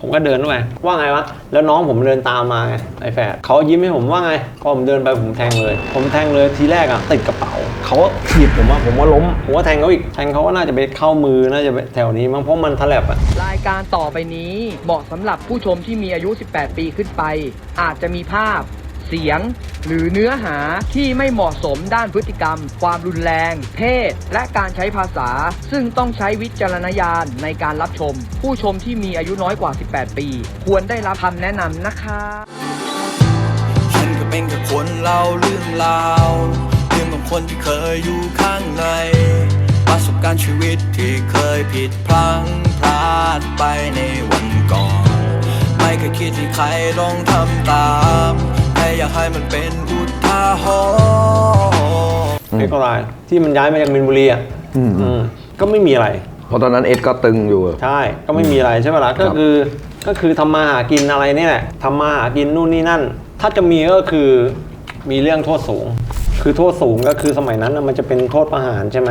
ผมก็เดินเข้าไปว่าไงวะ แล้วน้องผมเดินตามมาไงไอแฝดเขายิ้มให้ผมว่าไงพอผมเดินไปผมแทงเลย ผมแทงเลยทีแรกอะติดกระเป๋าเขาก็ถีบผมอะผมว่าล้มผมว่าแทงเขาอีกแทงเขาก็น่าจะไปเข้ามือน่าจะไปแถวนี้มั้งเพราะมันทะแลบอะรายการต่อไปนี้เหมาะสำหรับผู้ชมที่มีอายุ 18 ปีขึ้นไป อาจจะมีภาพ เสียง หรือเนื้อหาที่ไม่เหมาะสมด้านพฤติกรรม ความรุนแรง เพศ และการใช้ภาษา ซึ่งต้องใช้วิจารณญาณในการรับชม ผู้ชมที่มีอายุน้อยกว่า 18 ปี ควรได้รับคำแนะนำนะคะฉันก็เป็นแค่คนเล่าเรื่องราวเรื่องของคนที่เคยอยู่ข้างในประสบการณ์ชีวิตที่เคยผิดพลั้งพลาดไปในวันก่อน ไม่เคยคิดที่ใครลองทำตาม อยากให้มันเป็นอุทาหรณ์ เอ็กโกไลน์ที่มันย้ายมาจากมินบุรีอะอืมอืมก็ไม่มีอะไร เพราะตอนนั้นเอ็ดก็ตึงอยู่ใช่ก็ไม่มีอะไรใช่ไหมล่ะก็คือก็คือทำมาหากินอะไรนี่แหละทำมาหากินนู่นนี่นั่น ถ้าจะมีก็คือมีเรื่องโทษสูง คือโทษสูงก็คือสมัยนั้นน่ะมันจะเป็นโทษประหารใช่ไหม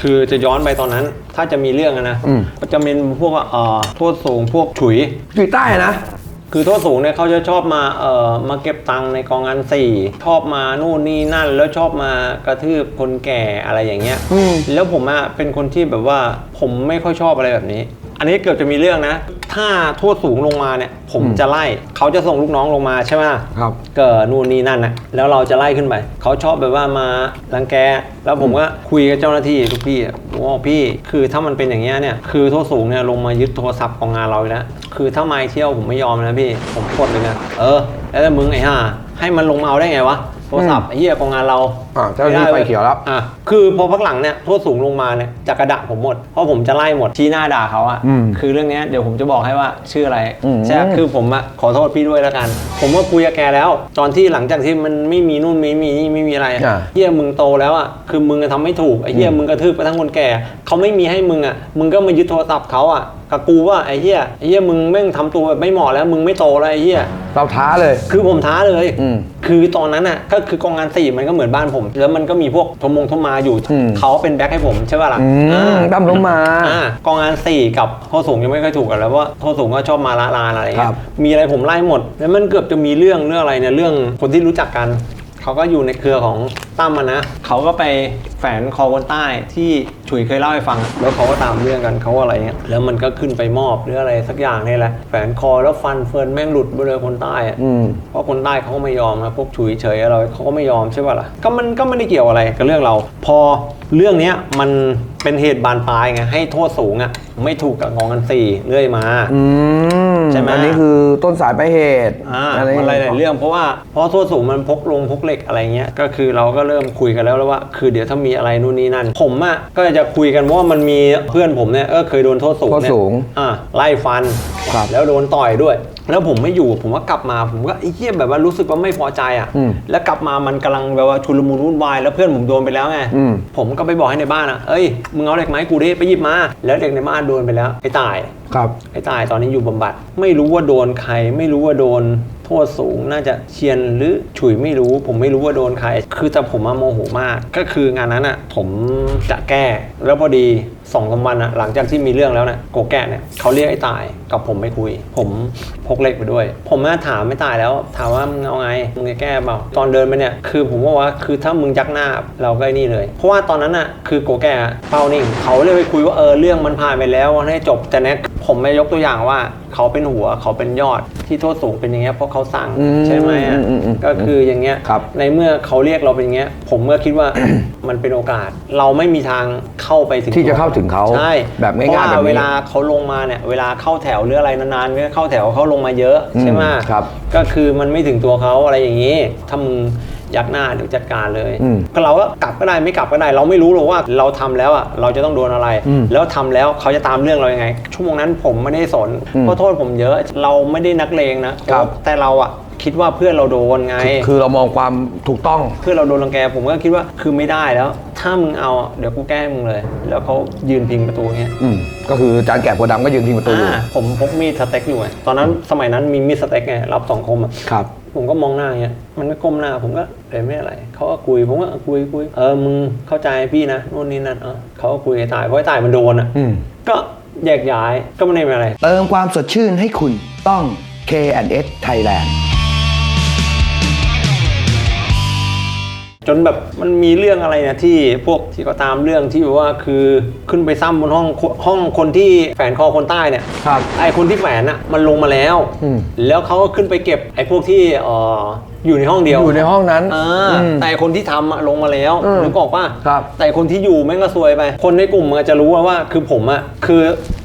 คือจะย้อนไปตอนนั้น ถ้าจะมีเรื่องอะนะอืม ก็จะเป็นพวกว่าเอ่อโทษสูงพวกฉุย อยู่ใต้นะ คือโทษสูงเนี่ยเขาจะชอบมาเอ่อมาเก็บตังค์ในกองงานสี่ชอบมานู่นนี่นั่น แล้วชอบมากระทืบคนแก่อะไรอย่างเงี้ยอืมแล้วผมอะเป็นคนที่แบบว่าผมไม่ค่อยชอบอะไรแบบนี้ อันนี้เกือบจะมีเรื่องนะ ถ้าโทษสูงลงมาเนี่ย ผมจะไล่เขาจะส่งลูกน้องลงมาใช่ไหมครับก็นู่นนี่นั่นนะแล้วเราจะไล่ขึ้นไปเขาชอบแบบว่ามารังแก แล้วผมก็คุยกับเจ้าหน้าที่ทุกพี่อะว่าพี่คือถ้ามันเป็นอย่างเงี้ยเนี่ยคือโทษสูงเนี่ยลงมายึดโทรศัพท์ของงานเราอีกแล้วคือถ้ามาเที่ยวผมไม่ยอมนะพี่ผมโคตรเลยนะเออ แล้วแต่มึงไอ้ห่าให้มันลงมาเอาได้ไงวะโทรศัพท์ไอ้เหี้ยของงานเราอ่าเจ้าหน้าที่ไฟเขียวแล้วอะคือพอพักหลังเนี่ยโทษสูงลงมาเนี่ยจะกระดะผมหมด เพราะผมจะไล่หมดชี้หน้าด่าเขาอะอืมคือเรื่องเนี้ยเดี๋ยวผมจะบอกให้ว่าชื่ออะไรอืมใช่คือผมอะขอโทษพี่ด้วยแล้วกัน ผมก็คุยกับแกแล้ว ตอนที่หลังจากที่มันไม่มีนู่นไม่มีนี่ไม่มีอะไรอะอ่าเฮียมึงโตแล้วอะคือมึงอะทำไม่ถูกไอ้เฮียมึงกระทืบไปทั้งคนแก่เขาไม่มีให้มึงอะมึงก็มายึดโทรศัพท์เขาอะ กับกูว่าไอ้เฮียไอ้เฮียมึงแม่งทำตัวแบบไม่เหมาะแล้วมึงไม่โตแล้วไอ้เฮียเราท้าเลย คือผมท้าเลย อืมคือตอนนั้นอะ ก็คือกองงานสี่มันก็เหมือนบ้านผม แล้วมันก็มีพวกทมงทมาอยู่ อืม เขาเป็นแบ็คให้ผมใช่ป่ะล่ะอืมอ่าตั้มล้มมา อ่ากองงานสี่กับโทษสูงยังไม่ค่อยถูกกันแล้วเพราะว่าโทษสูงก็ชอบมาละลานอะไรคเงี้รัยบมีอะไรผมไล่หมด แล้วมันเกือบจะมีเรื่องเรื่องอะไรเนี่ยเรื่องคนที่รู้จักกัน เขาก็อยู่ในเครือของตั้มอะนะเขาก็ไปแฝนคอคนใต้ที่ฉุยเคยเล่าให้ฟัง แล้วเขาก็ตามเรื่องกันเขาอะไรเงี้ยแล้วมันก็ขึ้นไปมอบหรืออะไรสักอย่างนี่แหละแฝนคอแล้วฟันเฟิร์นแม่งหลุดไปเลยคนใต้อะอืม เพราะคนใต้เขาก็ไม่ยอมนะพวกฉุยเฉยอะไรเขาก็ไม่ยอมใช่ป่ะล่ะก็มันก็ไม่ได้เกี่ยวอะไรกับเรื่องเรา พอเรื่องเนี้ยมันเป็นเหตุบานปลายไงให้โทษสูงอะไม่ถูกกับกองกันสี่เรื่อยมา อืม ใช่ไหมอันนี้คือต้นสายปลายเหตุอ่าอันนี้มันหลายๆเรื่องเพราะว่าเพราะโทษสูงมันพกลงพกเหล็กอะไรเงี้ยก็คือเราก็เริ่มคุยกันแล้วแล้วว่า คือเดี๋ยวถ้ามีอะไรนู่นนี่นั่น ผมอะก็จะคุยกันเพราะว่ามันมีเพื่อนผมเนี่ยก็เคยโดนโทษสูงโทษเนี่ยสูงอ่าไล่ฟัน ครับ แล้วโดนต่อยด้วย แล้วผมไม่อยู่ผมก็กลับมาผมก็ไอ้เหี้ยแบบว่ารู้สึกว่าไม่พอใจอะ อืมแล้วกลับมามันกำลังแบบว่าชุลมุนวุ่นวายแล้วเพื่อนผมโดนไปแล้วไงอืม ผมก็ไปบอกให้ในบ้านอะเอ้ยมึงเอาเหล็กไม้กูดิไปหยิบมา แล้วเด็กในบ้านโดนไปแล้วไอ้ตาย ครับ ไอ้ตายตอนนี้อยู่บำบัด ไม่รู้ว่าโดนใคร ไม่รู้ว่าโดนโท ษสูง น่าจะเชียนหรือฉุยไม่รู้ ผมไม่รู้ว่าโดนใคร คือแต่ผมมาโมโหมาก ก็คืองานนั้นอะผมจะแก้แล้วพอดีสองสามวันอะหลังจากที่มีเรื่องแล้วเนี่ยโกแกะเนี่ยเขาเรียกไอ้ตายกับผมไปคุย ผมพกเล็กไปด้วย ผมมาถามไม่ตายแล้ว ถามว่ามึงเอาไงมึงจะแก้เปล่าตอนเดินไปเนี่ยคือผมว่าว่าคือถ้ามึงยักหน้าเราก็ไอ้นี่เลย เพราะว่าตอนนั้นอะคือโกแกะเป้านิ่งเขาเลยไปคุยว่าเออเรื่องมันผ่านไปแล้วให้จบแต่เนี่ย ผมไม่ยกตัวอย่างว่าเขาเป็นหัวเขาเป็นยอดที่โทษสูงเป็นอย่างเงี้ยเพราะเขาสั่งอืมใช่ไหมอะอืมอืมอืมก็คืออย่างเงี้ยครับ ในเมื่อเขาเรียกเราเป็นอย่างเงี้ย ผมก็คิดว่า มันเป็นโอกาส เราไม่มีทางเข้าไปถึงที่จะเข้าถึงเขาใช่แบบง่ายๆเพระแบบว่นี้เวลาเขาลงมาเนี่ยเวลาเข้าแถวหรืออะไรนานๆก็เข้าแถวเขาลงมาเยอะอืมใช่ไหมครับ ก็คือมันไม่ถึงตัวเขาอะไรอย่างนี้ถ้ามึง ยักหน้าเดี๋ยวจัดการเลยอืม ก็เราก็กลับก็ได้ไม่กลับก็ได้ เราไม่รู้หรอกว่าเราทำแล้วอะเราจะต้องโดนอะไรอืมแล้วทำแล้วเขาจะตามเรื่องเรายังไง ชั่วโมงนั้นผมไม่ได้สนอืมเพราะโทษผมเยอะเราไม่ได้นักเลงนะครับ แต่เราอะคิดว่าเพื่อนเราโดนไง คือเรามองความถูกต้อง เพื่อนเราโดนรังแกผมก็คิดว่าคือไม่ได้แล้ว ถ้ามึงเอาเดี๋ยวกูแก้มึงเลย แล้วเขายืนพิงประตูอย่างเงี้ย อืม ก็คือจานแกะโพธิ์ดำก็ยืนพิงประตูอยู่ อ่าผมพกมีดสเต็กอยู่ไงตอนนั้นสมัยนั้นมีมีดสเต็กไงรับสองคมอะครับ ผมก็มองหน้าอย่างเงี้ย มันก็ก้มหน้า ผมก็เอ้ยไม่อะไร เขาก็คุย ผมก็คุยคุย เออ มึงเข้าใจพี่นะ นู่นนี่นั่น เออเขาก็คุยไอ้ตาย เพราะไอ้ตายมันโดนอะอืมก็แยกย้าย ก็ไม่ได้เป็นอะไร เติมความสดชื่นให้คุณต้อง K&S Thailand จนแบบมันมีเรื่องอะไรเนี่ยที่พวกที่ก็ตามเรื่องที่แบบว่าคือขึ้นไปซ้ำบนห้องห้องคนที่แฝนคอคนใต้เนี่ยครับ ไอคนที่แฝนอะมันลงมาแล้ว อืม แล้วเขาก็ขึ้นไปเก็บไอพวกที่เอ่ออยู่ในห้องเดียวอยู่ในห้องนั้น อ่าอืมแต่คนที่ทำอะลงมาแล้วอืมนึกออกป่ะครับ แต่คนที่อยู่แม่งก็ซวยไป คนในกลุ่มมันจะรู้ว่าว่าคือผมอะคือ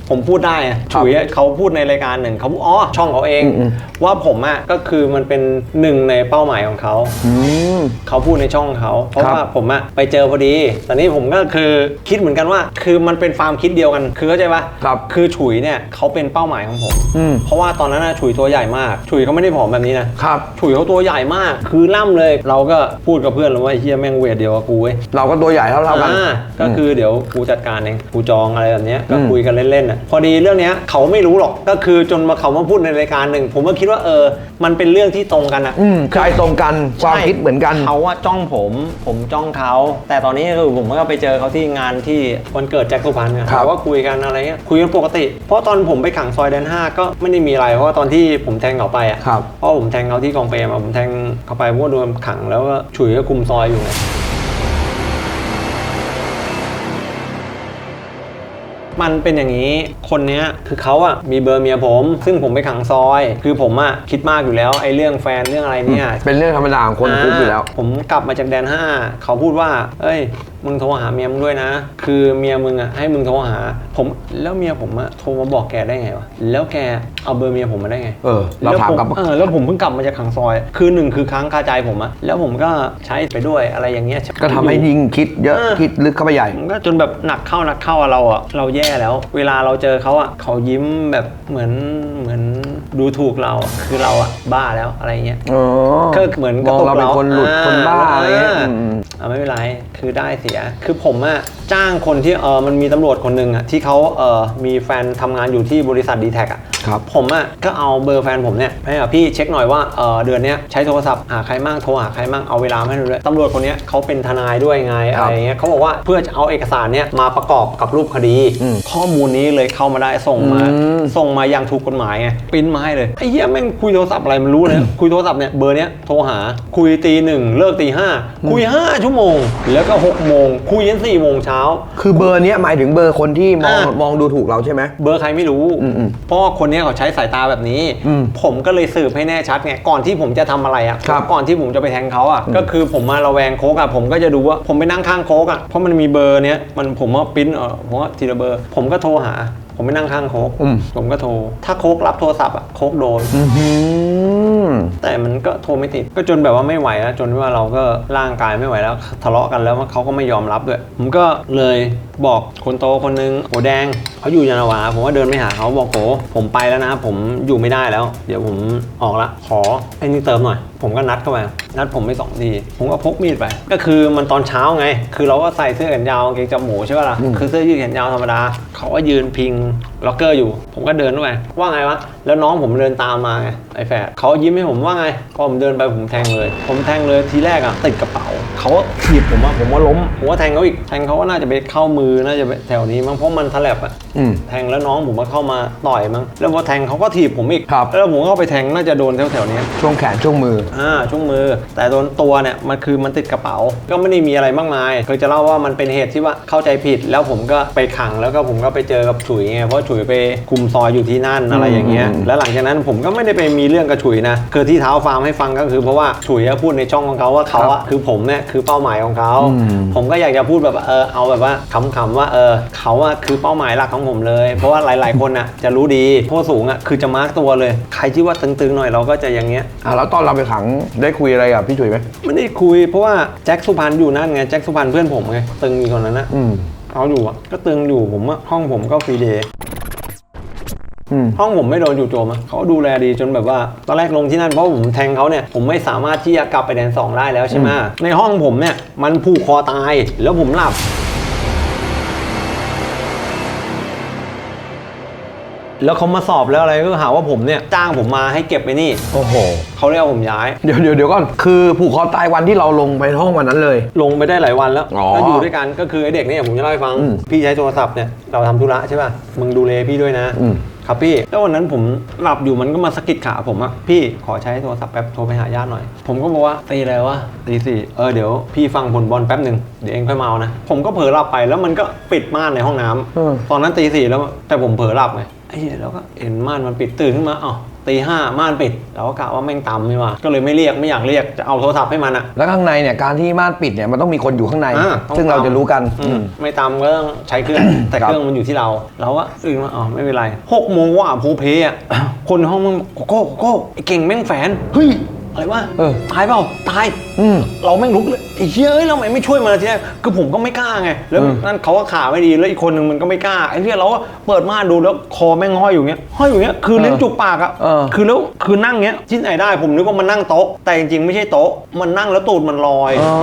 ผมพูดได้อะครับฉุยอะเขาพูดในรายการหนึ่งเขาอ๋อช่องเขาเองอืมว่าผมอะก็คือมันเป็นหนึ่งในเป้าหมายของเขาอืมเขาพูดในช่องเขาเพราะครับว่าผมอะไปเจอพอดีตอนนี้ผมก็คือคิดเหมือนกันว่า คือมันเป็นฟาร์มคิดเดียวกันคือเข้าใจปะครับคือฉุยเนี่ยเขาเป็นเป้าหมายของผมอืมเพราะว่าตอนนั้นนะฉุยตัวใหญ่มาก ฉุยเขาไม่ได้ผอมแบบนี้นะครับฉุยเขาตัวใหญ่มาก คือล่ำเลย เราก็พูดกับเพื่อนเลยว่าไอ้เฮียแม่งเวทเดียวกับกูเว้ยเราก็ตัวใหญ่เท่าๆกันอ่าก็คือเดี๋ยวกูจัดการเองกูจองอะไรแบบเนี้ยก็อืมคุยกันเล่นๆอะพอดีเรื่องเนี้ยเขาไม่รู้หรอกก็คือจนมาเขามาพูดในรายการหนึ่ง ผมก็คิดว่าเออ มันเป็นเรื่องที่ตรงกันอะอืมใจตรงกันความคิดเหมือนกัน เขาว่าจ้องผม ผมจ้องเขา แต่ตอนนี้คือผมก็ไปเจอเขาที่งานที่วันเกิดแจ็คสุพรรณเนี่ยครับ เขาก็คุยกันอะไรเงี้ยคุยกันปกติ เพราะตอนผมไปขังซอยแดนห้าก็ไม่ได้มีอะไร เพราะว่าตอนที่ผมแทงเขาไปอะครับ เพราะผมแทงเขาที่กองเฟรมอะผมแทงเขาไปเพราะว่าโดนขังแล้วก็ฉุยก็คุมซอยอยู่ไง มันเป็นอย่างนี้ คนเนี้ยคือเขาอะมีเบอร์เมียผม ซึ่งผมไปขังซอย คือผมอะคิดมากอยู่แล้วไอ้เรื่องแฟนเรื่องอะไรเนี่ยเป็นเรื่องธรรมดาของคนคุกอยู่แล้วาผมกลับมาจากแดน5เขาพูดว่า เอ้ย มึงโทรหาเมียมึงด้วยนะ คือเมียมึงอะให้มึงโทรหา ผมแล้วเมียผมอะโทรมาบอกแกได้ไงวะแล้วแกเอาเบอร์เมียผมมาได้ไงเออเราถามกลับ แล้วผเออแล้วผมเพิ่งกลับมาจากขังซอย คือหนึ่งคือค้างคาใจผมอะแล้วผมก็ใช้ไปด้วยอะไรอย่างเงี้ย ก็ทำให้ยิ่งคิดเยอะเออ คิดลึกเข้าไปใหญ่ มันก็จนแบบหนักเข้าหนักเข้าอะเราอะเราแย่แล้ว เวลาเราเจอเขาอะเขายิ้มแบบเหมือนเหมือน ดูถูกเราอะคือเราอะบ้าแล้วอะไรเงี้ยอ๋อก็เหมือนมองเราเป็นคนหลุดคนบ้าอะไรเงี้ยาอืม อ่าไม่เป็นไรคือได้เสีย คือผมอะจ้างคนที่เออมันมีตำรวจคนหนึ่งอะที่เขาเออมีแฟนทำงานอยู่ที่บริษัทดีแท็กอะครับ ผมอะก็เอาเบอร์แฟนผมเนี่ยให้กับพี่เช็คหน่อยว่าเออเดือนเนี้ยใช้โทรศัพท์หาใครมั่งโทรหาใครมั่งเอาเวลามาให้ดูด้วยตำรวจคนเนี้ยเขาเป็นทนายด้วยไงครัอะบไรเงี้ยเขาบอกว่าเพื่อจะเอาเอกสารเนี้ยมาประกอบกับรูปคดีอืมข้อมูลนี้เลยเข้ามาได้ส่งมาอืมส่งมาอย่างถูกกฎหมายไงปริ้นมาให้เลยไอ้เหี้ยแม่งคุยโทรศัพท์อะไรมันรู้เลยคุยโทรศัพท์เนี่ยเบอร์เนี้ยโทรหาคุยตีหนึ่งเลิกตีห้าคุยห้าชั่วโมง แล้วก็หกโมงคุยยันสี่โมงเช้า คือเบอร์เนี้ยหมายถึงเบอร์คนที่มองอ่ามมองดูถูกเราใช่ไหม เบอร์ใครไม่รู้อืมอืมเพราะว่าคนเนี้ยเขาใช้สายตาแบบนี้ อืมผมก็เลยสืบให้แน่ชัดไงก่อนที่ผมจะทำอะไรอะครับ ก่อนที่ผมจะไปแทงเขาอะก็คือผมมาระแวงโคกอะผมก็จะดูว่าผมไปนั่งข้างโคกอะเพราะมันมีเบอร์เนี้ยมันผมว่าปริ้นเออผมว่าทีละเบอร์ ผมก็โทรหา ผมไปนั่งข้างโคกอืม ผมก็โทร ถ้าโคกรับโทรศัพท์อะโคกโดน อื้อหือแต่มันก็โทรไม่ติด ก็จนแบบว่าไม่ไหวแล้ว จนว่าเราก็ร่างกายไม่ไหวแล้ว ทะเลาะกันแล้วเขาก็ไม่ยอมรับด้วย ผมก็เลยบอกคนโตคนนึงโหแดงเขาอยู่ยานาวา ผมก็เดินไปหาเขาบอกโหผมไปแล้วนะ ผมอยู่ไม่ได้แล้ว เดี๋ยวผมออกละ ขอไอ้นี่เติมหน่อยผมก็นัดเข้าไปนัดผมไปสองทีผมก็พกมีดไป ก็คือมันตอนเช้าไง คือเราก็ใส่เสื้อแขนยาวกางเกงจมูกใช่ป่ะล่ะคือเสื้อยืดแขนยาวธรรมดาเขาก็ยืนพิงล็อกเกอร์อยู่ ผมก็เดินเข้าไปว่าไงวะ แล้วน้องผมเดินตามมาไงไอ้แฝดเขายิ้มให้ผมว่าไง พอผมเดินไปผมแทงเลย ผมแทงเลยทีแรกอะติดกระเป๋า เขาก็ถีบผมอะผมว่าล้ม ผมว่าแทงเขาอีก แทงเขาก็น่าจะไปเข้ามือ น่าจะไปแถวนี้มั้ง เพราะมันทะแลบอะอืม แทงแล้วน้องผมมาเข้ามาต่อยมั้ง แล้วพอแทงเขาก็ถีบผมอีก ครับ แล้วผมก็ไปแทงน่าจะโดนแถวๆเนี้ย ช่วงแขนช่วงมือ อ่าช่วงมือแต่โดนตัวเนี่ยมันคือมันติดกระเป๋า ก็ไม่ได้มีอะไรมากมายเคยจะเล่าว่ามันเป็นเหตุที่ว่าเข้าใจผิดแล้วผมก็ไปขังแล้วก็ผมก็ไปเจอกับฉุยไงเพราะฉุยไปคุมซอยอยู่ที่นั่นอะไรอย่างเงี้ยอืมแล้วหลังจากนั้นผมก็ไม่ได้ไปมีเรื่องกับฉุยนะ คือที่เท้าฟาร์มให้ฟังก็คือเพราะว่าฉุยอะพูดในช่องของเขาว่าเขาอะคือผมเนี่ยคือเป้าหมายของเขาอืมผมก็อยากจะพูดแบบว่าเออเอาแบบว่าขำๆว่าเออเขาอะคือเป้าหมายหลักของผมเลย เพราะว่าหลาย ๆ คนอะจะรู้ดีโทษสูงอะคือจะมาร์กตัวเลย ใครที่ว่าตึงๆหน่อยเราก็จะอย่างเงี้ยอะแล้วตอนเราไปขังได้คุยอะไรกับพี่จุ๋ยไหมไม่ได้คุยเพราะว่าแจ็คสุพรรณอยู่นั่นไงแจ็คสุพรรณเพื่อนผมไงตึงมีคนนั้นนะอืม เขาอยู่อะก็ตึงอยู่ผมอะห้องผมก็ฟรีเดย์อืม ห้องผมไม่โดนจู่โจมอะเขาดูแลดีจนแบบว่าตอนแรกลงที่นั่นเพราะผมแทงเขาเนี่ยผมไม่สามารถที่จะกลับไปแดนสองได้แล้วใช่ไหมในห้องผมเนี่ยมันผูกคอตายแล้วผมหลับ แล้วเขามาสอบแล้วอะไรก็หาว่าผมเนี่ยจ้างผมมาให้เก็บไปนี่ โอ้โห เขาเรียกว่าผมย้าย เดี๋ยวเดี๋ยวเดี๋ยวก่อน คือผูกคอตายวันที่เราลงไปห้องวันนั้นเลย ลงไปได้หลายวันแล้วอ๋อก็อยู่ด้วยกันก็คือไอเด็กเนี่ยผมจะเล่าให้ฟัง อืมพี่ใช้โทรศัพท์เนี่ยเราทำธุระใช่ป่ะมึงดูแลพี่ด้วยนะอืม ครับพี่แล้ววันนั้นผมหลับอยู่มันก็มาสะกิดขาผมอะพี่ขอใช้โทรศัพท์แป๊บโทรไปหาญาติหน่อย ผมก็บอกว่าตีอะไรวะตีสี่เออเดี๋ยวพี่ฟังผลบอลแป๊บหนึ่งเดี๋ยวเองค่อยมาเอานะผมก็เผลอหลับไปแล้วมันก็ปิดม่านในห้องน้ำเออ ตอนนั้นตีสี่แล้วแต่ผมเผลอหลับไง ไอ้เหี้ยแล้วก็เห็นม่านมันปิดตื่นขึ้นมาอ๋อตีห้าม่านปิด เราก็กะว่าแม่งต่ำนี่ว่ะก็เลยไม่เรียกไม่อยากเรียกจะเอาโทรศัพท์ให้มันอะแล้วข้างในเนี่ยการที่ม่านปิดเนี่ยมันต้องมีคนอยู่ข้างใน อ่าซึ่งเราจะรู้กันอือืมมไม่ตามก็ต้องใช้เครื่อง แต่ครับเครื่องมันอยู่ที่เรา เราก็อื่นมาอ๋อไม่เป็นไรหกโมงว่าโพเพอะคนในห้องมึงโกโก้โกโก้ไอ้เก่งแม่งแฝนเฮ้ย อะไรวะเออตายเปล่าตายอืมเราแม่งลุกเลยไอ้เหี้ยเอ้ยเราทำไมไม่ช่วยมันล่ะทีแรกคือผมก็ไม่กล้าไงแล้วอืมนั่นเขาก็ขาไม่ดีแล้วอีกคนหนึ่งมันก็ไม่กล้าไอ้เหี้ยเราก็เปิดม่านดูแล้วคอแม่งห้อยอยู่เงี้ยห้อยอยู่เงี้ยคือลิ้นจุกปากอะเออ คือแล้วคือนั่งเงี้ยที่ไหนได้ผมนึกว่ามันนั่งโต๊ะ แต่จริงๆไม่ใช่โต๊ะมันนั่งแล้วตูดมันลอย อ๋อ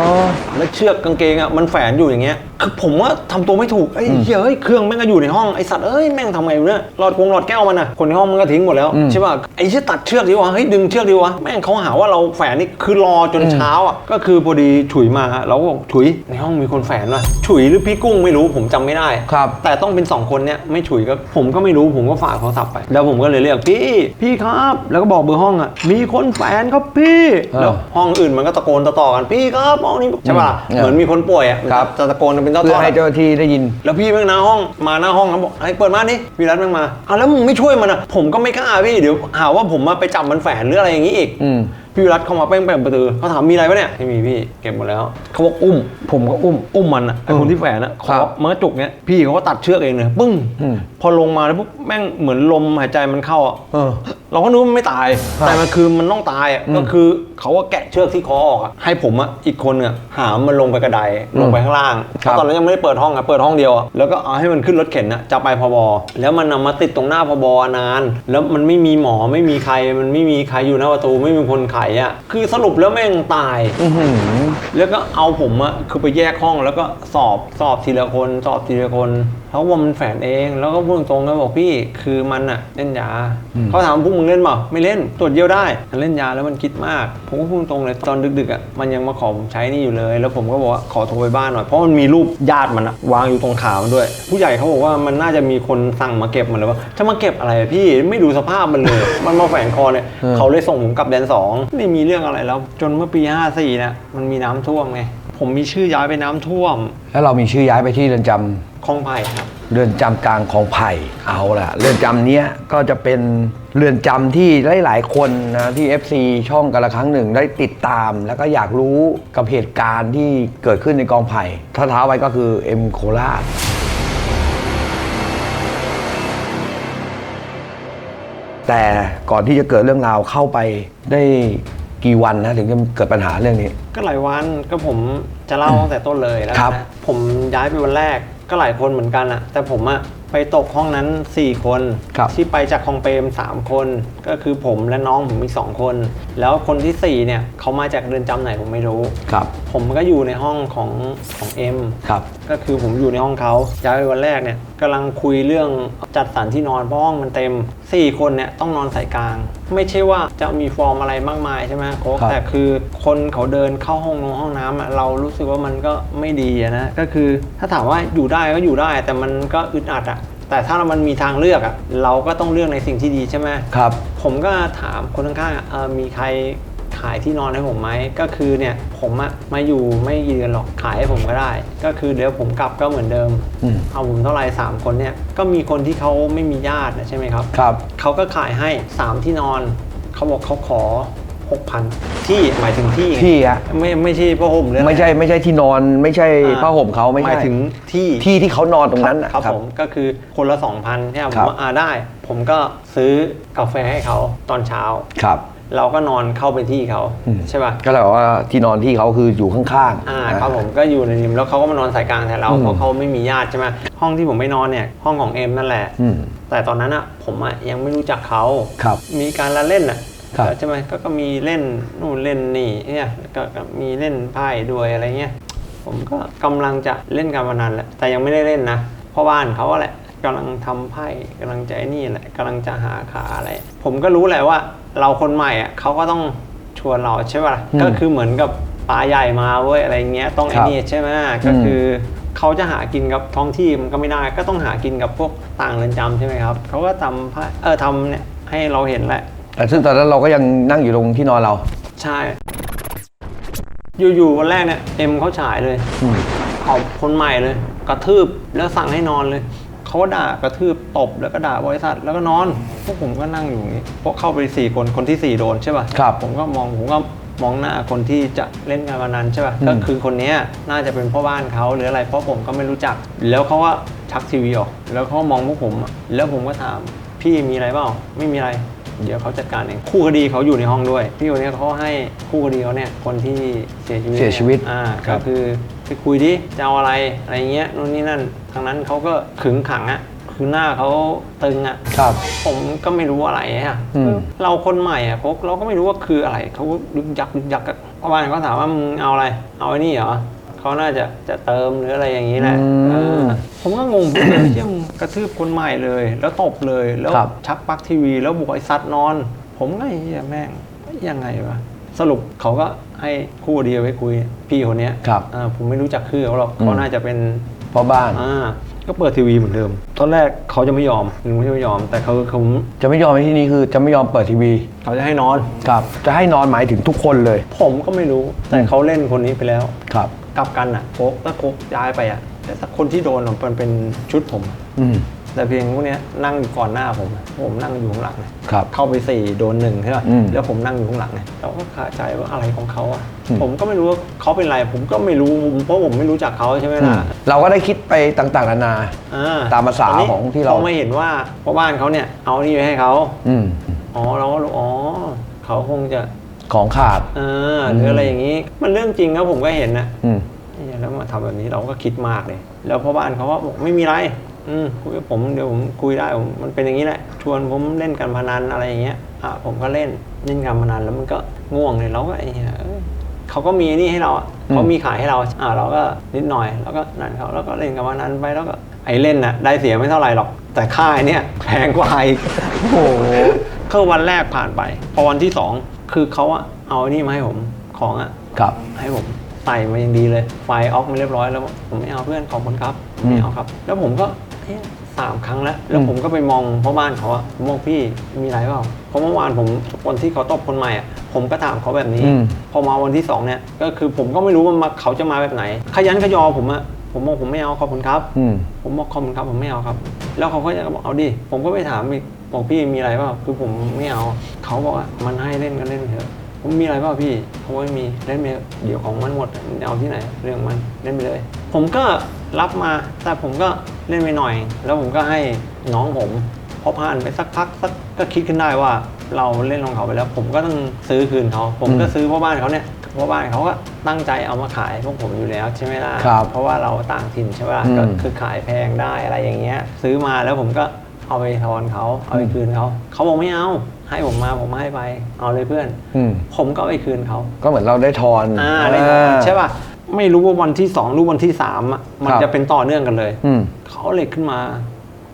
แล้วเชือกกางเกงอะมันแฝนอยู่อย่างเงี้ย คือผมว่าทำตัวไม่ถูกไอ้เหี้ยเฮ้ยเครื่องแม่งก็อยู่ในห้องไอ้สัตว์เอ้ยแม่งทำไงวะเนี่ยหลอดกงหลอดแก้วมันอะคนในห้องมันก็ทิ้งหมดแล้วอืมใช่ป่ะไอ้เชี่ยตัดเชือกดีวะเฮ้ยดึงเชือกดีวะแม่งเขาหาว่าเราแฝนนี่คือรอจนเช้าอะก็คือพอดีฉุยมาเราก็บอกฉุยในห้องมีคนแฝนว่ะฉุยหรือพี่กุ้งไม่รู้ผมจำไม่ได้ครับแต่ต้องเป็นสองคนเนี้ยไม่ฉุยก็ผมก็ไม่รู้ผมก็ฝากโทรศัพท์ไป แล้วผมก็เลยเรียกพี่พี่ครับ แล้วก็บอกเบอร์ห้องอะมีคนแฝนครับพี่เออแล้วห้องอื่นมันก็ตะโกนต่อๆกันพี่ครับห้องนี้ใช่ป่ะอืมเหมือนมีคนป่วยอะครับ จะตะโกนกันเป็นทอดเพื่อๆให้อะเจ้าหน้าที่ได้ยิน แล้วพี่แม่งหน้าห้องมาหน้าห้องแล้วบอกไอ้เปิดมาดิพี่รัฐแม่งมาอ้าวแล้วมึงไม่ช่วยมันอะผมก็ไม่กล้าพี่เดี๋ยวหาว่าผมมาไปจับมันแฝงหรืออะไรอย่างนี้อีก อืมพี่วิรัตเข้ามาเป้งเปิดประตูเขาถามมีอะไรปะเนี่ยไม่มีพี่เก็บหมดแล้วเขาบอกอุ้ม ผมก็อุ้มอุ้มมันอะไอ้คนที่แฝงอะครัเขาบเมื่อจุกเนี้ยพี่เขาก็ตัดเชือกเองเลยปึ้งอืมพอลงมาแล้วปุ๊บแม่งเหมือนลมหายใจมันเข้าอะ เออเราก็นึกว่ามันไม่ตายครับแต่มันคือมันต้องตายอะอืมก็คือเขาก็แกะเชือกที่คอออกอะให้ผมอะอีกคนอะหามมันลงไปกระไดลงไปข้างล่างครับเพราะตอนนั้นยังไม่ได้เปิดห้องอะเปิดห้องเดียวอะแล้วก็เอาให้มันขึ้นรถเข็นอะจะไปพบแล้วมันนำมาติดตรงหน้าพบนาน แล้วมันไม่มีหมอไม่มีใครมันไม่มีใครอยู่หน้าประตูไม่มีคนไขอะคือสรุปแล้วแม่งตายอื้อหือแล้วก็เอาผมอะคือไปแยกห้องแล้วก็สอบสอบทีละคนสอบทีละคน เขาว่ามันแฝนเอง แล้วก็พูดตรงๆก็บอกพี่คือมันอะเล่นยาอืมเขาถามพวกมึงเล่นเปล่าไม่เล่นตรวจเยี่ยวได้มันเล่นยาแล้วมันคิดมากผมก็พูดตรงเลยตอนดึกๆอะมันยังมาขอผมใช้นี่อยู่เลย แล้วผมก็บอกว่าขอโทรไปบ้านหน่อยเพราะมันมีรูปญาติมันอะวางอยู่ตรงขามันด้วย ผู้ใหญ่เขาบอกว่ามันน่าจะมีคนสั่งมาเก็บมันเลยว่าจะมาเก็บอะไรอะพี่ไม่ดูสภาพมันเลย มันมาแฝงคอเนี่ยเออเขาเลยส่งผมกลับแดนสองไม่มีเรื่องอะไรแล้ว จนเมื่อปี54เนี่ยมันมีน้ำท่วมไง ผมมีชื่อย้ายไปน้ำท่วมแล้วเรามีชื่อย้ายไปที่เรือนจำคลองไผ่ครับ เรือนจำกลางของไผ่เอาล่ะ เรือนจำเนี้ยก็จะเป็นเรือนจำที่หลายๆคนนะที่ FC ช่องกันละครั้งหนึ่งได้ติดตาม แล้วก็อยากรู้กับเหตุการณ์ที่เกิดขึ้นในกองไผ่ถ้าเท้าไว้ก็คือเอ็มโคราช แต่ก่อนที่จะเกิดเรื่องราวเข้าไปได้ กี่วันนะถึงจะเกิดปัญหาเรื่องนี้ ก็หลายวันก็ผมจะเล่าตั้งแต่ต้นเลยแล้วครับ นะผมย้ายไปวันแรกก็หลายคนเหมือนกันอะแต่ผมอะไปตกห้องนั้น 4 คนครับ ที่ไปจากคลองเปรม 3 คน ก็คือผมและน้องผมอีก 2 คน แล้วคนทีสี่4 เนี่ยเขามาจากเรือนจำไหนผมไม่รู้ ครับผมก็อยู่ในห้องของของเอ็ม ครับ ก็คือผมอยู่ในห้องเขาย้ายไปวันแรกเนี่ย กำลังคุยเรื่องจัดสรรที่นอนเพราะห้องมันเต็ม 4 คนเนี่ยต้องนอนสายกลาง ไม่ใช่ว่าจะมีฟอร์มอะไรมากมายใช่ไหมโค้กครับแต่คือคนเขาเดินเข้าห้องนงห้องน้ำอะเรารู้สึกว่ามันก็ไม่ดีอะนะก็คือถ้าถามว่าอยู่ได้ก็อยู่ได้ แต่มันก็อึดอัดอะแต่ถ้ามันมีทางเลือกอะเราก็ต้องเลือกในสิ่งที่ดีใช่ไหมครับ ผมก็ถามคนข้างๆอะเอ่อมีใคร ขายที่นอนให้ผมไหมก็คือเนี่ยผมอะมาอยู่ไม่กี่เดือนหรอกขายให้ผมก็ได้ ก็คือเดี๋ยวผมกลับก็เหมือนเดิมอืม เอาผมเท่าไหร่สามคนเนี่ยก็มีคนที่เขาไม่มีญาตินะใช่ไหมครับ ครับ เขาก็ขายให้ 3 ที่นอน เขาบอกเขาขอ 6,000 ที่หมายถึงที่ไงที่ฮะไม่ไม่ใช่ผ้าห่มหรืออะรไม่ใช่ไม่ใช่ที่นอนไม่ใช่อ่ผ้าห่มเขาไม่หใช่มายถึงที่ที่ที่เขานอนตรงนั้นนะ ครับผมก็คือคนละ 2,000เนี่ยผครัมบว่าอ่าได้ ผมก็ซื้อกาแฟให้เขาตอนเช้า ครับ เราก็นอนเข้าไปที่เขาอืมใช่ป่ะก็เลยบอกว่าที่นอนที่เขาคืออยู่ข้างๆอ่าครับผมก็อยู่ในริมแล้วเขาก็มานอนสายกลางแทนเราอืมเพราะเขาไม่มีญาติใช่ไหมห้องที่ผมไม่นอนเนี่ยห้องของเอ็มนั่นแหละอืมแต่ตอนนั้นอะผมอะยังไม่รู้จักเขาครับมีการละเล่นอะครับใช่ไหมก็ก็มีเล่นนู่นเล่นนี่เนี่ยก็ก็มีเล่นไพ่ด้วยอะไรเงี้ยผมก็กำลังจะเล่นการพนันแหละแต่ยังไม่ได้เล่นนะเพราะบ้านเขาอะแหละกำลังทำไพ่กำลังจะไอ้นี่แหละกำลังจะหาขาอะไร ผมก็รู้แหละว่า เราคนใหม่อะเขาก็ต้องชวนเราใช่ป่ะอืมก็คือเหมือนกับปลาใหญ่มาเว้ยอะไรเงี้ยต้องคไอ้รับนี่ใช่ไหมก็คืออเขาจะหากินกับท้องที่มันก็ไม่ได้ ก็ต้องหากินกับพวกต่างเรือนจำใช่ไหมครับเขาก็ทำไพ่เออทำเนี่ยให้เราเห็นแหละ แต่ซึ่งตอนนั้นเราก็ยังนั่งอยู่ตรงที่นอนเรา ใช่ อยู่ๆวันแรกเนี่ยเอ็มเขาฉายเลยอืมเอาคนใหม่เลย กระทืบแล้วสั่งให้นอนเลยเขาก็ด่ากระทืบตบแล้วก็ด่าบริษัทแล้วก็นอน พวกผมก็นั่งอยู่อย่างนี้พวกเข้าไปสี่คนคนที่สี่โดนใช่ป่ะครับผมก็มองผมก็มองหน้าคนที่จะเล่นการพนันใช่ป่ะอืมก็คือคนเนี้ยน่าจะเป็นพ่อบ้านเขาหรืออะไรเพราะผมก็ไม่รู้จัก แล้วเขาก็ชักทีวีออก แล้วเขาก็มองพวกผมอะแล้วผมก็ถามพี่มีอะไรเปล่าไม่มีอะไร เดี๋ยวเขาจัดการเองคู่คดีเขาอยู่ในห้องด้วย พี่คนนี้เขาให้คู่คดีเขาเนี่ยคนที่เสียชีวิตเสียชีวิตอ่าครัก็บคือไปคุยดิจะเอาอะไรอะไรเงี้ยนู่นนี่นั่นทางนั้นเขาก็ขึงขังอะ คือหน้าเขาตึงอะครับ ผมก็ไม่รู้อะไรอะอืม เราคนใหม่อะพวกเราก็ไม่รู้ว่าคืออะไรเขาดึกยักดึกยักอะเพราะว่าเขาถามว่ามึงเอาอะไร เอาไอ้นี่เหรอเขาน่าจะจะเติมหรืออะไรอย่างนี้แหละอืมเออผมก็งง เฮ้ยเชี่ยมึงกระทืบคนใหม่เลย แล้วตบเลยแล้วครับ ชักปลั๊กทีวี แล้วบุกไอ้ซัดนอน ผมก็ไอ้เหี้ยแม่งยังไงวะสรุปเขาก็ให้คู่เดียวไปคุยพี่คนเนี้ยครับ อ่าผมไม่รู้จักชื่อเขาหรอกอืมเขาน่าจะเป็น พ่อบ้าน อ่า ก็เปิดทีวีเหมือนเดิม ตอนแรกเขาจะไม่ยอมหรือไม่ยอม แต่เขาเขาจะไม่ยอมในที่นี้คือจะไม่ยอมเปิดทีวีเขาจะให้นอนครับ จะให้นอนหมายถึงทุกคนเลย ผมก็ไม่รู้แต่เขาเล่นคนนี้ไปแล้วครับ กลับกันอะโคกถ้าโคกย้ายไปอะแต่ถ้าคนที่โดนอะมันเป็นชุดผม อืมแต่เพียงพวกเนี้ยนั่งอยู่ก่อนหน้าผมอะผมนั่งอยู่ข้างหลังครับเข้าไปสี่โดนหนึ่งใช่ป่ะอืมแล้วผมนั่งอยู่ข้างหลังไงเราก็คาใจว่าอะไรของเขาอะอืม ผมก็ไม่รู้ว่าเขาเป็นไร ผมก็ไม่รู้เพราะผมไม่รู้จักเขาใช่ไหมอืล่ะมเราก็ได้คิดไปต่างๆนานาอ่ตามภาษาตนนี้ของที่เราเขาไม่เห็นว่าพ่อบ้านเขาเนี่ย เอานี่ไปให้เขาอืมอ๋อเราก็รู้อ๋อเขาคงจะของขาดเออหรืออะไรอย่างนี้ มันเรื่องจริงครับผมก็เห็นนะอืมเนี่ยแล้วมาทำแบบนี้เราก็คิดมากเลย แล้วพ่อบ้านเขาก็บอกไม่มีไรอืมคุยกับผมเดี๋ยวผมคุยได้ผมมันเป็นอย่างนี้แหละ ชวนผมเล่นการพนันอะไรอย่างเงี้ยอะผมก็เล่นเล่นการพนันแล้วมันก็ง่วงเลยเราก็ไอ้เหี้ย เอ้ยเขาก็มีนี่ให้เราอะอืมเขามีขายให้เราอะเราก็นิดหน่อย แล้วก็นั่นเขาแล้วก็เล่นการพนันไปแล้วก็ไอ้เล่นน่ะได้เสียไม่เท่าไหร่หรอก แต่ค่ายเนี่ยแพงกว่าอีกโอ้โหคือวันแรกผ่านไป พอวันที่สองคือเขาอะเอาไอ้นี่มาให้ผมของอะครับ ให้ผมใส่มาอย่างดีเลย ไฟออฟมาเรียบร้อยแล้วผมไม่เอาเพื่อนขอบคุณครับผมไม่เอาครับ แล้วผมก็เอ๊ะสามครั้งแล้ว แล้วอืมผมก็ไปมองพ่อบ้านเขาอะผมบอกพี่มีอะไรเปล่าเพ ราะเมื่อวานผมวันที่เขาตบคนใหม่อะผมก็ถามเขาแบบนี้ อืม พอมาวันที่สองเนี่ยก็คือผมก็ไม่รู้ว่ามาเขาจะมาแบบไหน ขยันขยอผมอะผมบอกผมไม่เอาขอบคุณครับ อืม ผมบอกขอบคุณครับผมไม่เอาครับ แล้วเขาก็จะบอกเอาดิผมก็ไปถามอีกบอกพี่มีอะไรเปล่าคือผมไม่เอาเขาบอกว่ามันให้เล่นก็เล่นเถอะผมมีอะไรเปล่าพี่เขาไม่มีเล่นไปเถอะเดี๋ยวของมันหมดมันจะเอาที่ไหน เรื่องมันเล่นไปเลย ผมก็รับมาแต่ผมก็เล่นไปหน่อย แล้วผมก็ให้น้องผม พอผ่านไปสักพักสักก็คิดขึ้นได้ว่าเราเล่นของเขาไปแล้ว ผมก็ต้องซื้อคืนเขาผมก็อืมซื้อพ่อบ้านเขาเนี่ยพ่อบ้านเขาก็ตั้งใจเอามาขายพวกผมอยู่แล้วใช่ไหมล่ะครับเพราะว่าเราต่างถิ่นใช่ไหมล่ะอืมก็คือขายแพงได้อะไรอย่างเงี้ย ซื้อมาแล้วผมก็เอาไปทอนเขาเอาไปคืนเขาเขาบอกไม่เอาให้ผมมาผมให้ไป เอาเลยเพื่อนอืมผมก็เอาไปคืนเขาก็เหมือนเราได้ทอนอ่าได้ทอนใช่ป่ะไม่รู้ว่าวันที่สองหรือวันที่สามอะมันครับจะเป็นต่อเนื่องกันเลยอืมเขาเอาเหล็กขึ้นมา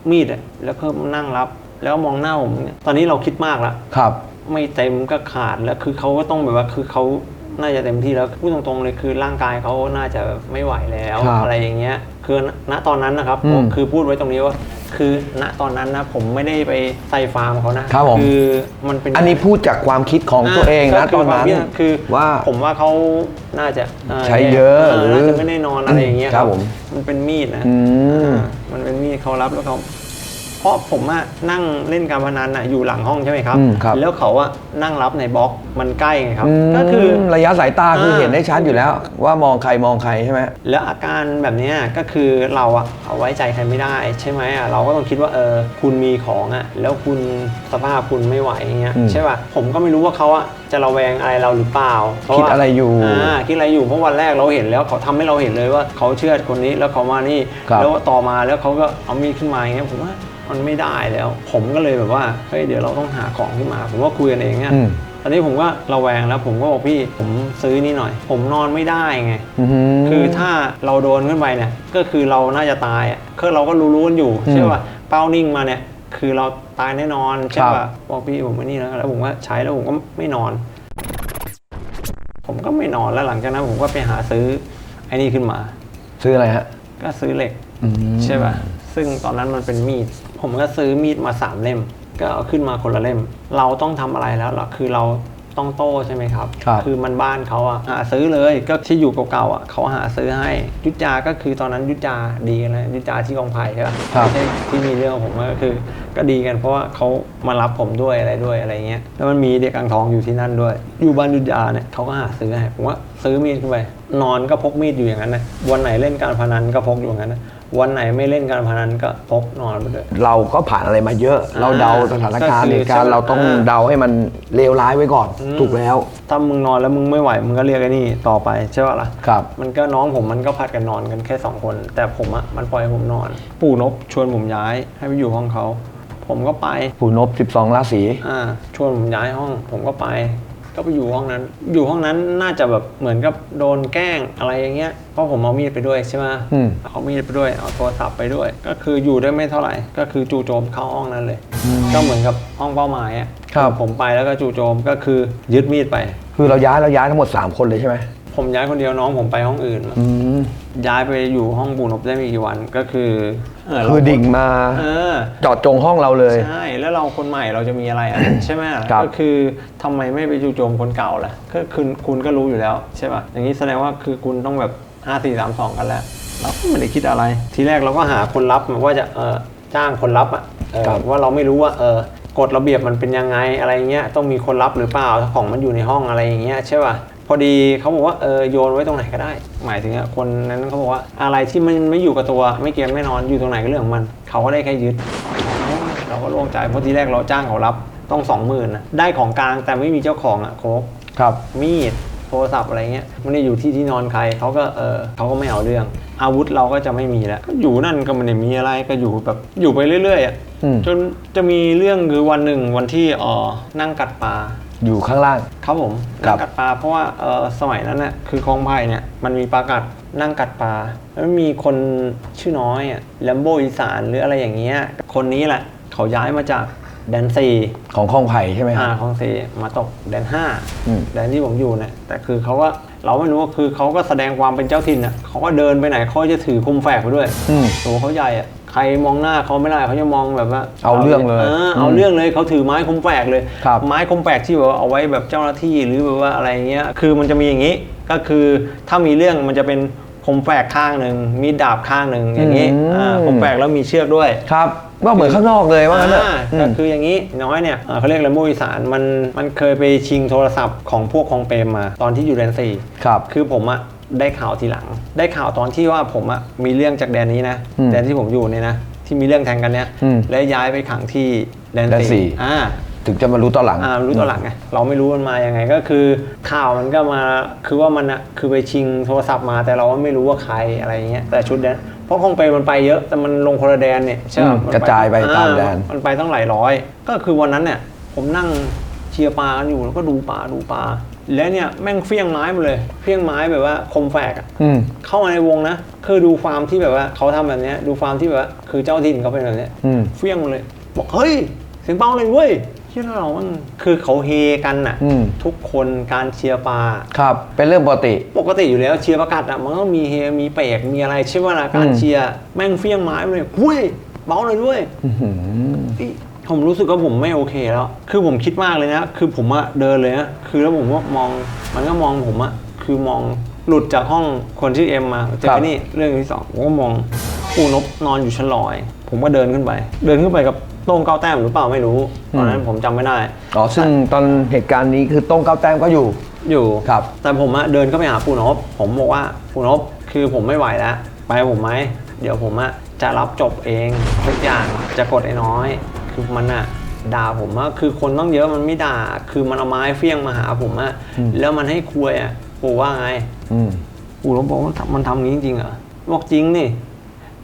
มีดอะแล้วก็นั่งรับ แล้วมองหน้าผมเนี่ยตอนนี้เราคิดมากละครับ ไม่เต็มก็ขาดแล้วคือเขาก็ต้องแบบว่าคือเขาน่าจะเต็มที่แล้วพูดตรงๆเลยคือร่างกายเขาน่าจะไม่ไหวแล้วครับอะไรอย่างเงี้ย คือณตอนนั้นนะครับอืมคือพูดไว้ตรงนี้ว่า คือณตอนนั้นนะผมไม่ได้ไปใส่ฟาร์มเขานะครับผม คือมันเป็น อันนี้พูดจากความคิดของตัวเองนะก็คืตอนนั้นความคิดคือว่า ผมว่าเขาน่าจะใช้เยอะหรือน่าจะไม่ได้นอนอะไรอย่างเงี้ยครับผมมันเป็นมีดนะอืม อ่ามันเป็นมีด เขารับแล้วเขา เพราะผมอะนั่งเล่นการพนันอะอยู่หลังห้องใช่ไหมครับ อืมครับ แล้วเขาอะนั่งรับในบล็อกมันใกล้ไงครับ มก็คือ ระยะสายตาคืออ่าเห็นได้ชัดอยู่แล้ว ว่ามองใครมองใครใช่ไหม แล้วอาการแบบเนี้ยก็คือเราอะเอาไว้ใจใครไม่ได้ใช่ไหมอะเราก็ต้องคิดว่าเออคุณมีของอะแล้วคุณสภาพคุณไม่ไหวอย่างเงี้ยอืมใช่ป่ะผมก็ไม่รู้ว่าเขาอะจะระแวงอะไรเราหรือเปล่าเพาคิดว่าอะไรอยู่อ่าคิดอะไรอยู่เพราะวันแรกเราเห็นแล้วเขาทำให้เราเห็นเลยว่าเขาเชื่อคนนี้แล้วเขามานี่ครับ แล้วต่อมาแล้วเขาก็เอามีดขึ้นมาอย่างเงี้ยผมว่า มันไม่ได้แล้ว ผมก็เลยแบบว่าเฮ้ยเดี๋ยวเราต้องหาของขึ้นมา ผมว่าคุยกันเองเนี่ยอืมตอนนี้ผมก็ระแวงแล้วผมก็บอกพี่ผมซื้อนี่หน่อย ผมนอนไม่ได้ไงอืมคือถ้าเราโดนขึ้นไปเนี่ยก็คือเราน่าจะตายอะคือเราก็รู้ๆกันอยู่อืมใช่ป่ะเป้านิ่งมาเนี่ยคือเราตายแน่นอนใช่ครัป่ะบบอกพี่ผมไม่นี่แล้วแล้วผมก็ใช้แล้วผมก็ไม่นอน ผมก็ไม่นอนแล้วหลังจากนั้นผมก็ไปหาซื้อไอ้นี่ขึ้นมา ซื้ออะไรฮะก็ซื้อเหล็กอืมใช่ป่ะซึ่งตอนนั้นมันเป็นมีด ผมก็ซื้อมีดมาสามเล่ม ก็เอาขึ้นมาคนละเล่ม เราต้องทำอะไรแล้วล่ะคือเราต้องโต้ใช่ไหมครับครับอมันบ้านเขาอะหาซื้อเลยก็ที่อยู่เก่าๆอะเขาหาซื้อให้ยุทธยาก็คือตอนนั้นยุทธยาดีกันนะยุทธยาที่กองไผ่ใช่ป่ะครับไม่ใช่ที่มีเรื่องของผมก็คือ ก็ดีกันเพราะว่าเขามารับผมด้วยอะไรด้วยอะไรเงี้ยแล้วมันมีเด็กอ่างทองอยู่ที่นั่นด้วย อยู่บ้านยุทธยาเนี่ยเขาก็หาซื้อให้ผมว่าซื้อมีดขึ้นไปนอนก็พกมีดอยู่อย่างนั้นนะวันไหนเล่นการพนันก็พกอยู่อย่างนั้นนะ วันไหนไม่เล่นการพนันก็พกนอนไปด้วย เราก็ผ่านอะไรมาเยอะ เราเดาสถานการณ์ก็คือเหตุการณ์เราต้องอ่าเดาให้มันเลวร้ายไว้ก่อนอืมถูกแล้ว ถ้ามึงนอนแล้วมึงไม่ไหวมึงก็เรียกไอ้นี่ต่อไปใช่ป่ะล่ะครับ มันก็น้องผมมันก็ผัดกันนอนกันแค่สองคน แต่ผมอะมันปล่อยให้ผมนอน ปู่นบชวนผมย้ายให้ไปอยู่ห้องเขาผมก็ไปผู้นบ 12ราศีอ่าชวนผมย้ายห้อง ผมก็ไป ก็ไปอยู่ห้องนั้น อยู่ห้องนั้นน่าจะแบบเหมือนกับโดนแกล้งอะไรอย่างเงี้ย เพราะผมเอามีดไปด้วยใช่ไหมอืม เอามีดไปด้วย เอาโทรศัพท์ไปด้วย ก็คืออยู่ได้ไม่เท่าไหร่ ก็คือจู่โจมเข้าห้องนั้นเลย ก็เหมือนกับห้องเป้าหมายอะครับ ผมไปแล้วก็จู่โจมก็คือยึดมีดไป คือเราย้ายเราย้ายทั้งหมด 3 คนเลยใช่ไหม ผมย้ายคนเดียวน้องผมไปห้องอื่น อืมย้ายไปอยู่ห้องปู่นบได้ไม่กี่วันก็คือเเราคือดิ่งมาเออเจอดจงห้องเราเลย ใช่ แล้วเราคนใหม่เราจะมีอะไรอะ ใช่ไหมครับ ก็คือทำไมไม่ไปจู่โจมคนเก่าล่ะก็คือคุณก็รู้อยู่แล้วใช่ป่ะอย่างนี้แสดงว่าคือคุณต้องแบบ 5 4 3 2 กันแล้ว เราก็ไม่ได้คิดอะไร ทีแรกเราก็หาคนรับแบบว่าจะเออจ้างคนรับอะเออครับว่าเราไม่รู้ว่าเออกฎระเบียบมันเป็นยังไงอะไรเงี้ยต้องมีคนรับหรือเปล่าถ้าของมันอยู่ในห้องอะไรอย่างเงี้ยใช่ป่ะพ อดีเขาบอกว่าเออโยนไว้ตรงไหนก็ได้ หมายถึงอะคนนั้นเขาบอกว่าอะไรที่มันไม่อยู่กับตัวไม่เกี่ยวไม่นอนอยู่ตรงไหนก็เรื่องของมัน เขาก็ได้แค่ยึด เราก็โล่งใจเพราะทีแรกเราจ้างเขารับต้องสองหมื่นนะได้ของกลางแต่ไม่มีเจ้าของอะโคกครับมีดโทรศัพท์อะไรเงี้ยไม่ได้อยู่ที่ที่นอนใครเขาก็เออเขาก็ไม่เอาเรื่อง อาวุธเราก็จะไม่มีแล้วก็อยู่นั่นก็ไม่ได้มีอะไรก็อยู่แบบอยู่ไปเรื่อยๆอะอืมจนจะมีเรื่องคือวันหนึ่งวันที่เออนั่งกัดปลา อยู่ข้างล่าง ครับผมครันั่บ งกัดปลาเพราะว่าเออสมัยนั้นน่ะคือคลองไผ่เนี่ยมันมีปลากัดนั่งกัดปลาแล้วมีคนชื่อน้อยอะแลมโบอีสานหรืออะไรอย่างเงี้ยคนนี้แหละ เขาย้ายมาจากแดนซีของคลองไผ่ใช่ไหมคอ่ารับ คลองซีมาตกแดนห้าอืม แดนที่ผมอยู่เนี่ยแต่คือเขาก็เราไม่รู้ว่าคือเขาก็แสดงความเป็นเจ้าถิ่นอะเขาก็เดินไปไหนเขาจะถือคมแฝกไปด้วยอืม ตัวเขาใหญ่อะ ใครมองหน้าเขาไม่ได้เขาจะมองแบบว่าเอาเรื่องเลยเออเอาอืมเรื่องเลยเขาถือไม้คมแฝกเลยครับไม้คมแฝกที่แบบว่าเอาไว้แบบเจ้าหน้าที่หรือแบบว่าอะไรเงี้ยคือมันจะมีอย่างนี้ ก็คือถ้ามีเรื่องมันจะเป็นคมแฝกข้างหนึ่งมีดาบข้างหนึ่งอย่างนี้อืมอ่าคมแฝกแล้วมีเชือกด้วยครับก็เหมือนข้างนอกเลยว่างั้นเถอะอ่าอืก็มคืออย่างนี้น้อยเนี่ยอ่าเขาเรียกแรมโบอีสานมันมันเคยไปชิงโทรศัพท์ของพวกคองเปรมมา ตอนที่อยู่แดนสี่ครับ คือผมอะ ได้ข่าวทีหลัง ได้ข่าวตอนที่ว่าผมอะมีเรื่องจากแดนนี้นะอืมแดนที่ผมอยู่เนี่ยนะที่มีเรื่องแทงกันเนี่ยอืมและย้ายไปขังที่แดนแดนสี่ สี่อ่า ถึงจะมารู้ตอนหลัง อ่ารู้ตอนหลังไงเราไม่รู้มันมายังไงก็คือ ข่าวมันก็มาคือว่ามันอะคือไปชิงโทรศัพท์มาแต่เราก็ไม่รู้ว่าใครอะไรเงี้ยแต่ชุดแดนเพราะคงไปมันไปเยอะแต่มันลงคนละแดนเนี่ยใช่ไหมอืมมันกระจายไปตามแดน อ่มันไปตั้งหลายร้อย ก็คือวันนั้นเนี่ยผมนั่งเชียร์ปลากันอยู่แล้วก็ดูปลาดูปลา แล้วเนี่ยแม่งเฟี้ยงไม้มาเลยเฟี้ยงไม้แบบว่าคมแฝกอะอืม เข้ามาในวงนะคือดูความที่แบบว่าเขาทำแบบเนี้ยดูความที่แบบว่าคือเจ้าถิ่นเขาเป็นแบบเนี้ยอืมเฟี้ยงมาเลย บอกเฮ้ยเสียงเป้าเลยเว้ยเชื่อเรามันคือเขาเฮกันน่ะอืม ทุกคนการเชียร์ปลา ครับ เป็นเรื่องปกติ ปกติอยู่แล้วเชียร์ประกาศอะมันก็มีเฮมีเปรกมีอะไรใช่ไหมล่ะการอืม เชียร์แม่งเฟี้ยงไม้มาเลยเฮ้ยเบาเลยด้วยอื้อหือ ผมรู้สึกว่าผมไม่โอเคแล้ว คือผมคิดมากเลยนะ คือผมอะเดินเลยนะ คือแล้วผมก็มอง มันก็มองผมอะคือมองหลุดจากห้องคนชื่อเอ็มมาเจอครับไอ้นี่เรื่องที่สองผมก็มองปูนบนอนอยู่ชั้นลอย ผมก็เดินขึ้นไป เดินขึ้นไปกับโต้งเก้าแต้มหรือเปล่าไม่รู้ ตอนนั้นผมจำไม่ได้ อ๋อ ซึ่งตอนเหตุการณ์นี้คือโต้งเก้าแต้มก็อยู่ อยู่ ครับ แต่ผมอะเดินเข้าไปหาปูนบผมบอกว่าปูนบคือผมไม่ไหวแล้ว ไปกับผมไหม เดี๋ยวผมอะจะรับจบเองทุกอย่างจะกดไอ้น้อย คือมันอะด่าผมอะคือคนต้องเยอะมันไม่ด่า คือมันเอาไม้เฟี้ยงมาหาผมอะอืมแล้วมันให้คุยอะปูว่าไงอืมปูนบบอกว่ามันทำงี้จริงๆเหรอบอกจริงนี่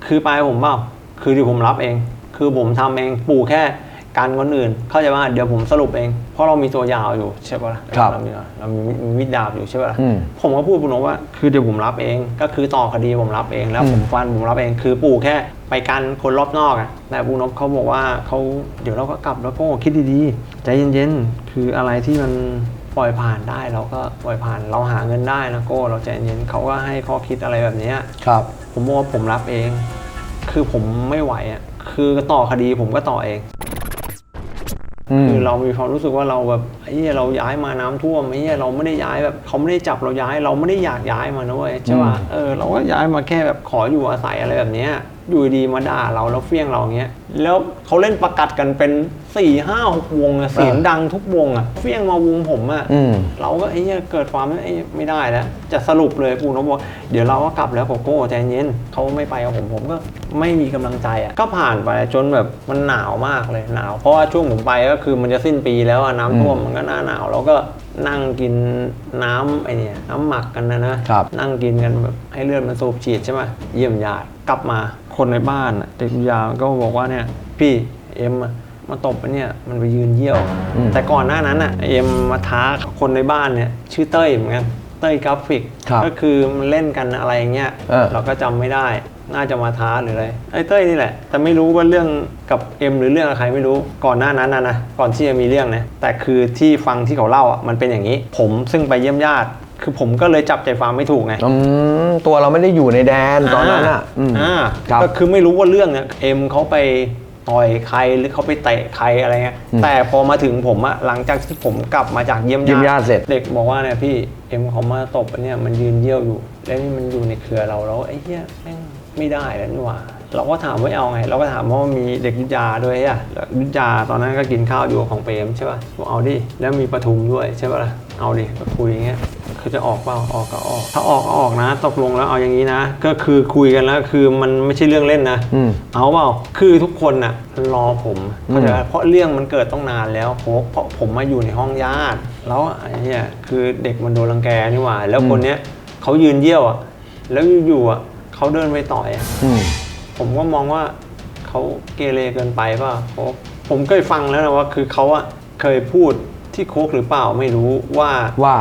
คือไปผมเปล่าคือเดี๋ยวผมรับเอง คือผมทำเองปู่แค่การคนอื่น เข้าใจว่าเดี๋ยวผมสรุปเอง เพราะเรามีตัวยาวอยู่ใช่ปะล่ะครับเรามีเรามีมีมิดดาบอยู่ใช่ปะล่ะอืมผมก็พูดปู่นกว่า คือเดี๋ยวผมรับเอง ก็คือต่อคดีผมรับเองแล้วผมฟันผมรับเอง คือปู่แค่ ไปกันคนรอบนอกอะแต่ปูนพเขาบอกว่าเขาเดี๋ยวเราก็กลับแล้วก็คิดดีๆ ใจเย็นๆ คืออะไรที่มันปล่อยผ่านได้เราก็ปล่อยผ่านเราหาเงินได้นะโก้เราใจเย็นเขาก็ให้ข้อคิดอะไรแบบเนี้ยครับ ผมบอกว่าผมรับเอง คือผมไม่ไหวอะคือต่อคดีผมก็ต่อเองอืมคือเรามีความรู้สึกว่าเราแบบไอ้เหี้ยเราย้ายมาน้ำท่วมไอ้เหี้ยเราไม่ได้ย้ายแบบเขาไม่ได้จับเราย้าย เราไม่ได้อยากย้ายมานะเว้ยใช่ป่ะอืมเออเราก็ย้ายมาแค่แบบขออยู่อาศัยอะไรแบบเนี้ย อยู่ดีมาด่าเราแล้วเฟี้ยงเราอย่างเงี้ย แล้วเขาเล่นประกัดกันเป็น สี่ห้าหกวงอะเสียงดังทุกวงอะเฟี้ยงมาวงผมอะอืม เราก็ไอ้เนี่ยเกิดความไอ้ไม่ได้แล้ว จะสรุปเลยปูนพบอกเดี๋ยวเราก็กลับแล้วโกโก้ใจเย็นเขาไม่ไปกับผมผมก็ไม่มีกำลังใจอะก็ผ่านไปจนแบบมันหนาวมากเลยหนาวเพราะว่าช่วงผมไปก็คือมันจะสิ้นปีแล้วอะน้ำท่วมมันก็หน้าหนาวเราก็นั่งกินน้ำไอเนี่ยน้ำหมักกันนะนะครับ นั่งกินกันแบบให้เลือดมันสูบฉีดใช่ไหมเยี่ยมญาติกลับมาคนในบ้านอะเด็กวิทยาก็บอกว่าเนี่ยพี่เอ็มอะ มาตบอันเนี่ยมันไปยืนเยี่ยว อืมแต่ก่อนหน้านั้นอะเอ็มมาท้าคนในบ้านเนี่ยชื่อเต้ยเหมือนกันเต้ยกราฟิก ครับก็คือมันเล่นกันอะไรอย่างเงี้ยเออ เราก็จำไม่ได้ น่าจะมาท้าหรืออะไรไอ้เต้ยนี่แหละ แต่ไม่รู้ว่าเรื่องกับเอ็มหรือเรื่องกับใครไม่รู้ก่อนหน้านั้นนะนะก่อนที่จะมีเรื่องนะแต่คือที่ฟังที่เขาเล่าอะมันเป็นอย่างนี้ ผมซึ่งไปเยี่ยมญาติ คือผมก็เลยจับใจความไม่ถูกไง อืมตัวเราไม่ได้อยู่ในแดนตอนนั้นอะอืม อ่าครับก็คือไม่รู้ว่าเรื่องเนี่ยเอ็มเขาไป ต่อยใครหรือเขาไปเตะใครอะไรเงี้ยอืมแต่พอมาถึงผมอะหลังจากที่ผมกลับมาจากเยี่ยมเยี่ยมญาติเสร็จ เด็กบอกว่าเนี่ยพี่เอ็มเขามาตบอันเนี่ยมันยืนเยี่ยวอยู่ แล้วนี่มันอยู่ในเครือเราแล้วไอ้เหี้ยแม่งไม่ได้แล้วนี่หว่าเราก็ถามว่าเอาไง เราก็ถามว่ามีเด็กยุทธยาด้วยอะแล้วยุทธยาตอนนั้นก็กินข้าวอยู่กับของเปรมใช่ป่ะบอกเอาดิแล้วมีปทุมด้วยใช่ป่ะล่ะเอาดิก็คุยอย่างเงี้ย คือจะออกเปล่าออกก็ออก ถ้าออกก็ออกนะ ตกลงแล้วเอาอย่างนี้นะ ก็คือคุยกันแล้วคือมันไม่ใช่เรื่องเล่นนะอืม เอาเปล่าคือทุกคนน่ะรอผมเข้าใจไหมอืมเพราะเรื่องมันเกิดต้องนานแล้วโค้กเพราะผมมาอยู่ในห้องญาติแล้วไอ้เนี่ยคือเด็กมันโดนรังแกนี่หว่า แล้วคนเนี้ยเขายืนเยี่ยวอะแล้วอยู่ๆอะเขาเดินไปต่อยอะอืม ผมก็มองว่าเขาเกเรเกินไปเปล่ะโค้กผมเคยฟังแล้วนะว่าคือเขาอะเคยพูดที่โค้กหรือเปล่าไม่รู้ว่าว่า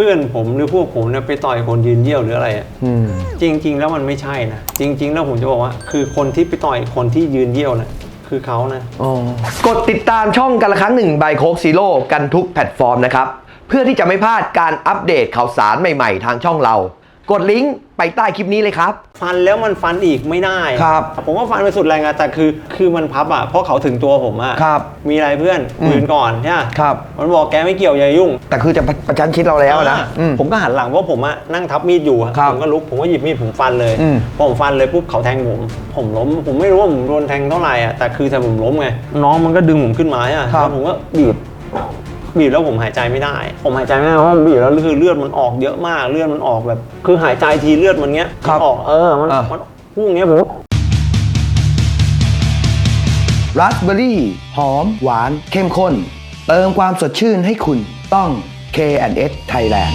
เพื่อนผมหรือพวกผมเนี่ยไปต่อยคนยืนเยี่ยวหรืออะไรอะอืม จริง ๆ แล้วมันไม่ใช่นะจริง ๆ แล้วผมจะบอกว่า คือคนที่ไปต่อยคนที่ยืนเยี่ยวน่ะคือเขานะ กดติดตามช่องกันละครั้งหนึ่งใบโคกซีโร่กันทุกแพลตฟอร์มนะครับ เพื่อที่จะไม่พลาดการอัปเดตข่าวสารใหม่ๆ ทางช่องเรา กดลิงก์ไปใต้คลิปนี้เลยครับ ฟันแล้วมันฟันอีกไม่ได้ครับผมว่าฟันไปสุดแรงอะแต่คือ คือมันพับอะเพราะเขาถึงตัวผมอะครับมีอะไรเพื่อนอืม คุยกันก่อนใช่ปะครับ มันบอกแกไม่เกี่ยวอย่ายุ่งแต่คือจะประชันชิดเราแล้วนะอ่าอืม ผมก็หันหลังเพราะผมอะนั่งทับมีดอยู่อะครับผมก็ลุกผมก็หยิบมีดผมฟันเลยอืม พอผมฟันเลยปุ๊บเขาแทงผม ผมล้ม ผมไม่รู้ว่าผมโดนแทงเท่าไหร่อะแต่คือแต่ผมล้มไงน้องมันก็ดึงผมขึ้นมาอะครับแล้วผมก็บีบ บีบแล้วผมหายใจไม่ได้ ผมหายใจไม่ได้เพราะมันบีบแล้วคือเลือดมันออกเยอะมากเลือดมันออกแบบ คือหายใจทีเลือดมันเงี้ยครับมันออกเออมันอะ มันพุ่งเงี้ยผมราสเบอร์รี่หอม หวาน เข้มข้น เติมความสดชื่นให้คุณต้อง K&S Thailand